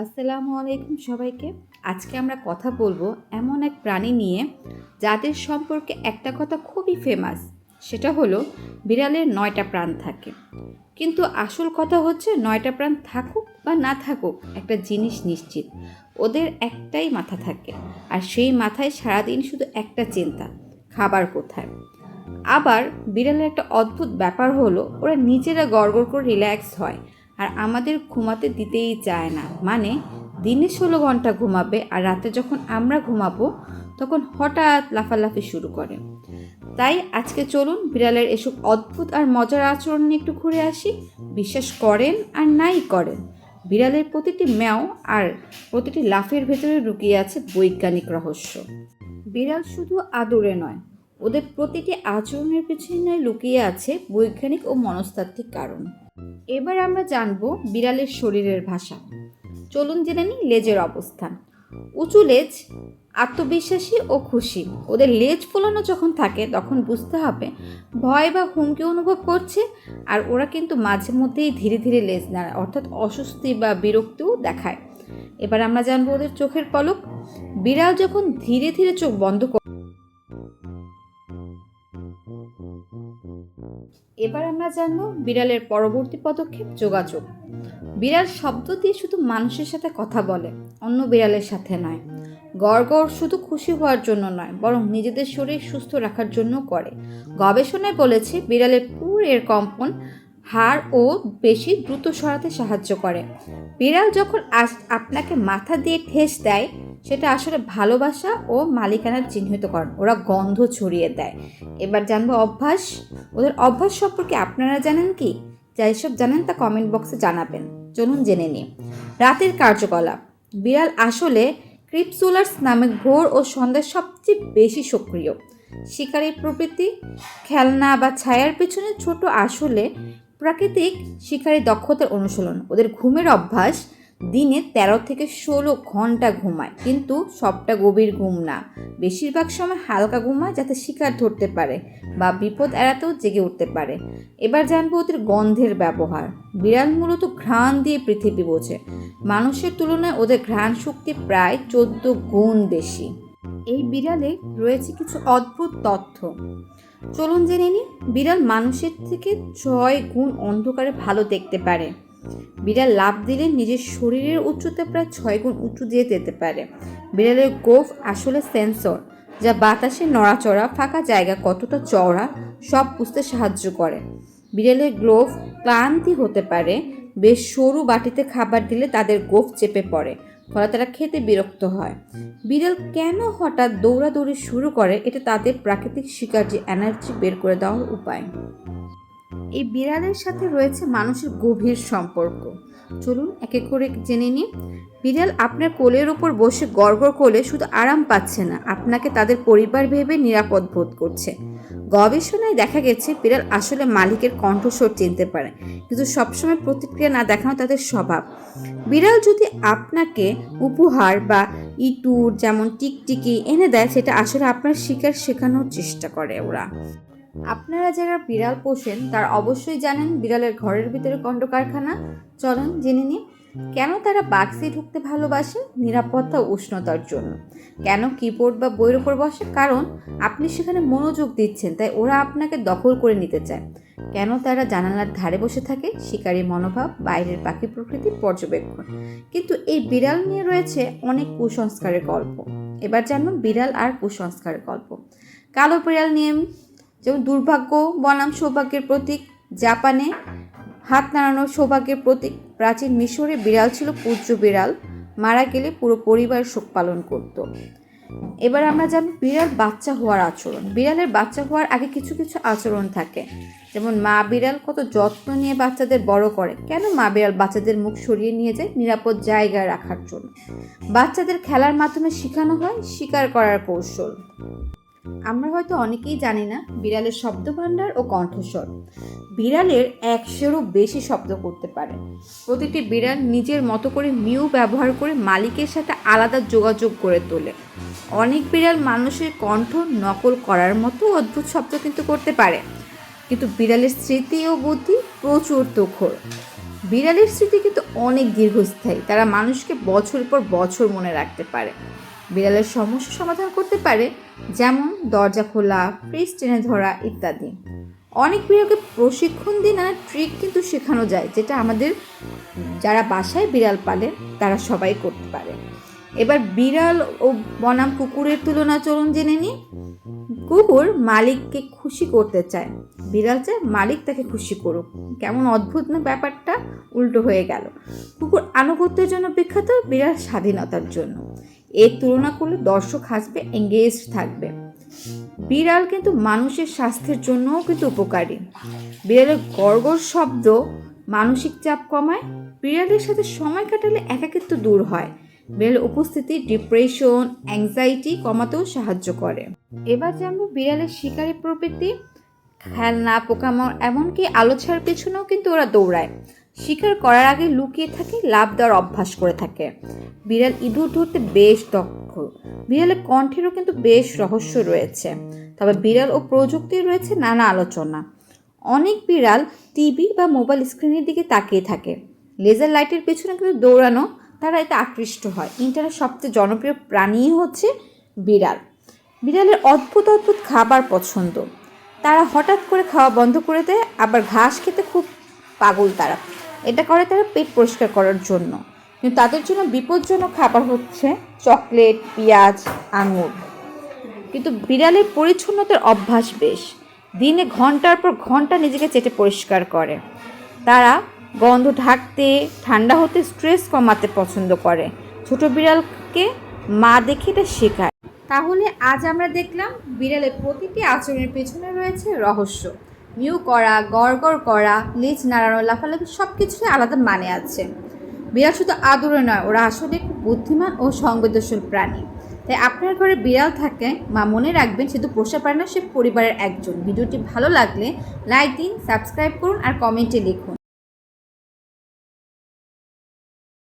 আসসালামু আলাইকুম সবাইকে। আজকে আমরা কথা বলব এমন এক প্রাণী নিয়ে যাদের সম্পর্কে একটা কথা খুবই ফেমাস সেটা হলো বিড়ালের নয়টা প্রাণ থাকে। কিন্তু আসল কথা হচ্ছে নয়টা প্রাণ থাকুক বা না থাকুক, একটা জিনিস নিশ্চিত, ওদের একটাই মাথা থাকে। আর সেই মাথায় সারাদিন শুধু একটা চিন্তা, খাবার কোথায়? আবার বিড়ালের একটা অদ্ভুত ব্যাপার হলো, ওরা নিজেরা গড়গড় করে রিল্যাক্স হয় আর আমাদের ঘুমাতে দিতেই চায় না। মানে দিনে ষোলো ঘণ্টা ঘুমাবে আর রাতে যখন আমরা ঘুমাবো, তখন হঠাৎ লাফালাফি শুরু করে। তাই আজকে চলুন বিড়ালের এসব অদ্ভুত আর মজার আচরণ নিয়ে একটু ঘুরে আসি। বিশ্বাস করেন আর নাই করেন। বিড়ালের প্রতিটি ম্যাও আর প্রতিটি লাফের ভেতরে লুকিয়ে আছে বৈজ্ঞানিক রহস্য। বিড়াল শুধু আদরে নয়, ওদের প্রতিটি আচরণের পিছনে লুকিয়ে আছে বৈজ্ঞানিক ও মনস্তাত্ত্বিক কারণ। এবার আমরা জানব বিড়ালের শরীরের ভাষা। চলুন জেনে নিই লেজের অবস্থান। উঁচু লেজ, আত্মবিশ্বাসী ও খুশি। ওদের লেজ ফোলানো যখন থাকে, তখন বুঝতে হবে ভয় বা হুমকি অনুভব করছে, আর ওরা কিন্তু মাঝে মধ্যেই ধীরে ধীরে লেজ নাড়ায়, অর্থাৎ অস্বস্তি বা বিরক্তিও দেখায়। এবার আমরা জানব ওদের চোখের পলক বিড়াল যখন ধীরে ধীরে চোখ বন্ধ এবার আমরা জানব বিড়ালের পরবর্তী পদক্ষেপ, যোগাযোগ। বিড়াল শব্দ দিয়ে শুধু মানুষের সাথে কথা বলে, অন্য বিড়ালের সাথে নয়। গড় শুধু খুশি হওয়ার জন্য নয়, বরং নিজেদের শরীর সুস্থ রাখার জন্য করে। গবেষণায় বলেছে, বিড়ালের পুরের কম্পন হাড় ও বেশি দ্রুত সরাতে সাহায্য করে। বিড়াল যখন আপনাকে মাথা দিয়ে ঠেস দেয় সেটা আসলে ভালোবাসা ও মালিকানার চিহ্নিতকরণ। ওরা গন্ধ ছড়িয়ে দেয়। এবার জানব অভ্যাস। ওদের অভ্যাস সম্পর্কে আপনারা জানেন কি? যা এসব জানেন তা কমেন্ট বক্সে জানাবেন। চলুন জেনে নিই। রাতের কার্যকলাপ। বিড়াল আসলে ক্রিপসুলার্স নামে ভোর ও সন্ধ্যায় সবচেয়ে বেশি সক্রিয়। শিকারীর প্রবৃত্তি খেলনা বা ছায়ার পেছনে ছোট আসলে প্রাকৃতিক শিকারী দক্ষতার অনুশীলন। ওদের ঘুমের অভ্যাস দিনে তেরো থেকে ষোলো ঘণ্টা ঘুমায়, কিন্তু সবটা গভীর ঘুম না। বেশিরভাগ সময় হালকা ঘুমায় যাতে শিকার ধরতে পারে বা বিপদ এড়াতেও জেগে উঠতে পারে। এবার জানব ওদের গন্ধের ব্যবহার। বিড়াল মূলত ঘ্রাণ দিয়ে পৃথিবী বোঝে। মানুষের তুলনায় ওদের ঘ্রাণ শক্তি প্রায় চোদ্দ গুণ বেশি। এই বিড়ালে রয়েছে কিছু অদ্ভুত তথ্য। চলুন জেনে নিই, বিড়াল মানুষের থেকে ছয় গুণ অন্ধকারে ভালো দেখতে পারে। বিড়াল লাভ দিলে নিজের শরীরের উচ্চতা প্রায় ছয় গুণ উঁচু দিয়ে যেতে পারে। বিড়ালের গোফ আসলে সেন্সর, যা বাতাসে নড়াচড়া, ফাঁকা জায়গা কতটা চওড়া, সব বুঝতে সাহায্য করে। বিড়ালের গ্লোভ ক্লান্তি হতে পারে, বেশ সরু বাটিতে খাবার দিলে তাদের গোফ চেপে পড়ে, ফলে তারা খেতে বিরক্ত হয়। বিড়াল কেন হঠাৎ দৌড়াদৌড়ি শুরু করে, এটা তাদের প্রাকৃতিক শিকার যে এনার্জি বের করে দেওয়ার উপায়। এই বিড়ালের সাথে রয়েছে মানুষের গভীর সম্পর্ক। চলুন এক করে জেনে নিই। বিড়াল আপনার কোলের ওপর বসে গড়গড় করলে শুধু আরাম পাচ্ছে না, আপনাকে তাদের পরিবার ভেবে নিরাপদ বোধ করছে। গবেষণায় দেখা গেছে, বিড়াল আসলে মালিকের কণ্ঠস্বর চিনতে পারে, কিন্তু সবসময় প্রতিক্রিয়া না দেখানো তাদের স্বভাব। বিড়াল যদি আপনাকে উপহার বা ইঁটুর যেমন টিকটিকি এনে দেয়, সেটা আসলে আপনার শিকার শেখানোর চেষ্টা করে ওরা। আপনারা যারা বিড়াল পোষেন, তারা অবশ্যই জানেন বিড়ালের ঘরের ভিতরে কণ্ড কারখানা চলুন জেনে নিন কেন তারা বাক্সে ঢুকতে ভালোবাসে নিরাপত্তা উষ্ণতার জন্য? কেন কিবোর্ড বা বইয়ের উপর বসে? কারণ আপনি সেখানে মনোযোগ দিচ্ছেন, তাই ওরা আপনাকে দখল করে নিতে চায়। কেন তারা জানালার ধারে বসে থাকে? শিকারী মনোভাব, বাইরের পাখি প্রকৃতির পর্যবেক্ষণ। কিন্তু এই বিড়াল নিয়ে রয়েছে অনেক কুসংস্কারের গল্প। এবার জানব বিড়াল আর কুসংস্কারের গল্প। কালো বিড়াল নিয়ে যেমন দুর্ভাগ্য বনাম সৌভাগ্যের প্রতীক, জাপানে হাত নাড়ানোর সৌভাগ্যের প্রতীক, প্রাচীন মিশরে বিড়াল ছিল পূজ্য বিড়াল, মারা গেলে পুরো পরিবার শোক পালন করত। এবার আমরা জানি বিড়াল বাচ্চা হওয়ার আচরণ। বিড়ালের বাচ্চা হওয়ার আগে কিছু কিছু আচরণ থাকে। যেমন মা বিড়াল কত যত্ন নিয়ে বাচ্চাদের বড় করে। কেন মা বিড়াল বাচ্চাদের মুখ সরিয়ে নিয়ে যায় নিরাপদ জায়গায় রাখার জন্য? বাচ্চাদের খেলার মাধ্যমে শেখানো হয় শিকার করার কৌশল। আমরা হয়তো অনেকেই জানি না বিড়ালের শব্দ ভাণ্ডার ও কণ্ঠস্বর। বিড়ালের একশোরও বেশি শব্দ করতে পারে। প্রতিটি বিড়াল নিজের মতো করে মিউ ব্যবহার করে মালিকের সাথে আলাদা যোগাযোগ করে তোলে। অনেক বিড়াল মানুষের কণ্ঠ নকল করার মতো অদ্ভুত শব্দ কিন্তু করতে পারে। কিন্তু বিড়ালের স্মৃতি ও বুদ্ধি প্রচুর তুখর। বিড়ালের স্মৃতি কিন্তু অনেক দীর্ঘস্থায়ী। তারা মানুষকে বছর পর বছর মনে রাখতে পারে। বিড়ালের সমস্যা সমাধান করতে পারে, যেমন দরজা খোলা, ফ্রিজ টেনে ধরা ইত্যাদি। অনেক বিড়ালকে প্রশিক্ষণ দিয়ে নানা ট্রিক কিন্তু শেখানো যায়, যেটা আমাদের যারা বাসায় বিড়াল পালে, তারা সবাই করতে পারে। এবার বিড়াল ও বনাম কুকুরের তুলনা চলুন জেনে নিই। কুকুর মালিককে খুশি করতে চায়। বিড়াল চায়, মালিক তাকে খুশি করুক। কেমন অদ্ভুত না ব্যাপারটা, উল্টো হয়ে গেল। কুকুর আনুগত্যের জন্য বিখ্যাত, বিড়াল স্বাধীনতার জন্য। এর তুলনা করলে দর্শক হাসবে এঙ্গেজ থাকবে। বিড়াল কিন্তু মানুষের স্বাস্থ্যের জন্যও কিন্তু উপকারী। বিড়ালের গড়গড় শব্দ মানসিক চাপ কমায়। বিড়ালের সাথে সময় কাটালে একাকিত্ব দূর হয়। বিড়ালের উপস্থিতি ডিপ্রেশন অ্যাংজাইটি কমাতেও সাহায্য করে। এবার জানব বিড়ালের শিকারী প্রবৃত্তি। খেলনা, পোকামাকড়, এমনকি আলো ছাড়ার পেছনেও কিন্তু ওরা দৌড়ায়। শিকার করার আগে লুকিয়ে থাকে লাভ দেওয়ার অভ্যাস করে থাকে। বিড়াল ইঁদুর ধরতে বেশ দক্ষ। বিড়ালের কণ্ঠেরও কিন্তু বেশ রহস্য রয়েছে। তবে বিড়াল ও প্রযুক্তির রয়েছে নানা আলোচনা। অনেক বিড়াল টিভি বা মোবাইল স্ক্রিনের দিকে তাকিয়ে থাকে। লেজার লাইটের পেছনে কিন্তু দৌড়ানো, তারা এতে আকৃষ্ট হয়। ইন্টারনেট সবচেয়ে জনপ্রিয় প্রাণীই হচ্ছে বিড়াল। বিড়ালের অদ্ভুত অদ্ভুত খাবার পছন্দ। তারা হঠাৎ করে খাওয়া বন্ধ করে দেয়, আবার ঘাস খেতে খুব পাগল তারা। এটা করে তারা পেট পরিষ্কার করার জন্য। কিন্তু তাদের জন্য বিপজ্জনক খাবার হচ্ছে চকলেট, পেঁয়াজ, আঙুর। কিন্তু বিড়ালের পরিচ্ছন্নতার অভ্যাস বেশ। দিনে ঘণ্টার পর ঘণ্টা নিজেকে চেটে পরিষ্কার করে। তারা গন্ধ ঢাকতে, ঠান্ডা হতে স্ট্রেস কমাতে পছন্দ করে। ছোট বিড়ালকে মা দেখে এটা শেখায়। তাহলে আজ আমরা দেখলাম বিড়ালের প্রতিটি আচরণের পেছনে রয়েছে রহস্য। মিউ করা, গড় করা, লেজ নাড়ানো, লাফালাফি সব কিছুরই আলাদা মানে আছে। বিড়াল শুধু আদরে নয়, ওরা আসলে খুব বুদ্ধিমান ও সংবেদনশীল প্রাণী। তাই আপনার ঘরে বিড়াল থাকে, মা মনে রাখবেন শুধু পোষা প্রাণী না, সে পরিবারের একজন। ভিডিওটি ভালো লাগলে লাইক দিন, সাবস্ক্রাইব করুন আর কমেন্টে লিখুন।